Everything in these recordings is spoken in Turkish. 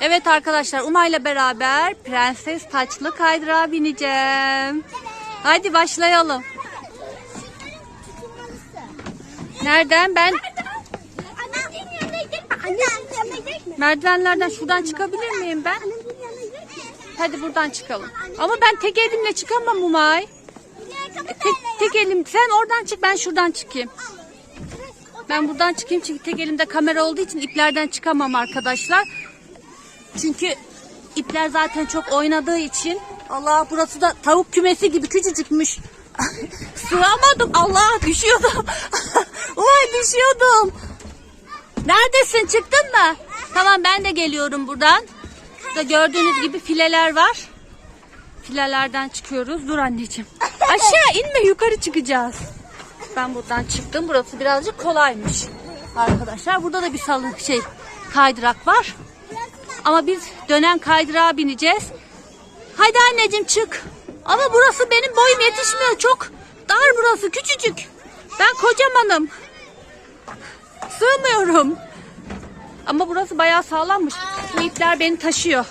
Evet arkadaşlar Umay'la beraber prenses taçlı kaydırağa bineceğim. Hadi başlayalım. Nereden? Ben merdivenlerden şuradan çıkabilir miyim ben? Hadi buradan çıkalım. Ama ben tek elimle çıkamam Umay. Tek, tek elim. Sen oradan çık ben şuradan çıkayım. Ben buradan çıkayım çünkü tek elimde kamera olduğu için iplerden çıkamam arkadaşlar. Çünkü ipler zaten çok oynadığı için. Allah burası da tavuk kümesi gibi küçücükmüş. Sığamadım. Allah düşüyordum. Vay düşüyordum. Neredesin çıktın mı? Tamam ben de geliyorum buradan. Burada gördüğünüz gibi fileler var. Filelerden çıkıyoruz. Dur anneciğim. Aşağı inme yukarı çıkacağız. Ben buradan çıktım. Burası birazcık kolaymış. Arkadaşlar burada da bir salın şey kaydırak var. Ama biz dönen kaydırağa bineceğiz. Haydi anneciğim çık. Ama burası benim boyum yetişmiyor. Çok dar burası küçücük. Ben kocamanım. Sığmıyorum. Ama burası bayağı sağlammış. Bu ipler beni taşıyor.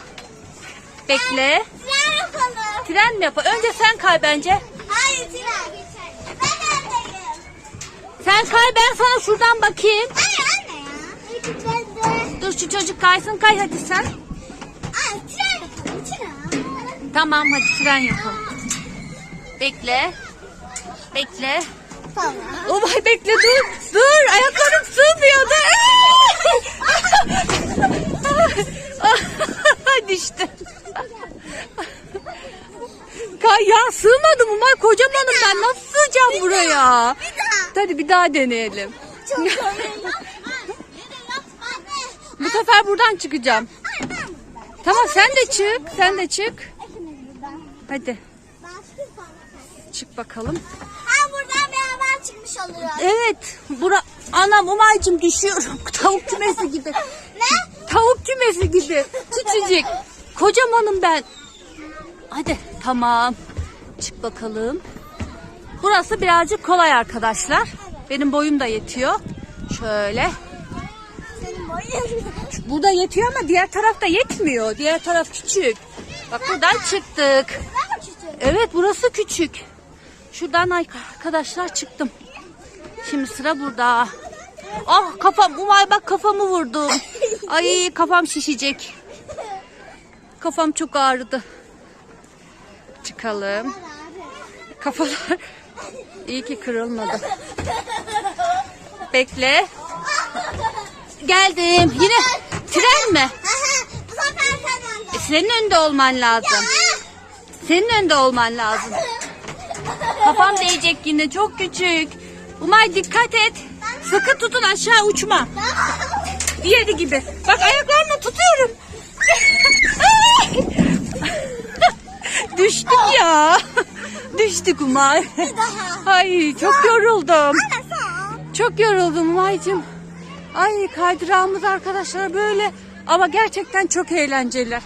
Bekle. Tren yapalım. Tren mi yapalım? Önce sen kay bence. Hayır tren. Ben öndeyim. Sen kay ben sana şuradan bakayım. Hayır anne ya. Dur şu çocuk kaysın kay hadi sen. Ay tren yapalım tren. Tamam hadi tren yapalım. Bekle. Bekle. Tamam. Oh vay bekle dur. Dur ayaklarım sığmıyor. Dur. Düştüm. Kay ya sığmadım Umay kocamanım ben nasıl sığacağım buraya? Bir daha. Hadi bir daha deneyelim. Çok komik. Bu sefer buradan çıkacağım. Tamam sen de çık. Sen de çık. Hadi çık bakalım. Ha buradan beraber çıkmış oluyoruz. Evet. Bura anam Umay'cım düşüyorum. Tavuk kümesi gibi. Ne? Tavuk kümesi gibi. Küçücük. Kocamanım ben. Hadi tamam. Çık bakalım. Burası birazcık kolay arkadaşlar. Benim boyum da yetiyor. Şöyle. Boyun. Burada yetiyor ama diğer tarafta yetmiyor. Diğer taraf küçük. Bak buradan çıktık. Evet burası küçük. Şuradan arkadaşlar çıktım. Şimdi sıra burada. Ah kafam umay bak kafamı vurdum. Ay kafam şişecek. Kafam çok ağrıdı. Çıkalım. Kafalar iyi ki kırılmadı. Bekle. Geldim. Yine tren mi? Bu sefer sen önden. E, Senin önde olman lazım. Senin önde olman lazım. Kafam değecek yine çok küçük. Umay dikkat et. Sıkı tutun aşağı uçma. Diğeri gibi. Bak ayaklarımla tutuyorum. Düştük ya. Düştük Umay. Ay çok yoruldum. Çok yoruldum Umay'cığım. Ay kaydırağımız arkadaşlar böyle ama gerçekten çok eğlenceli.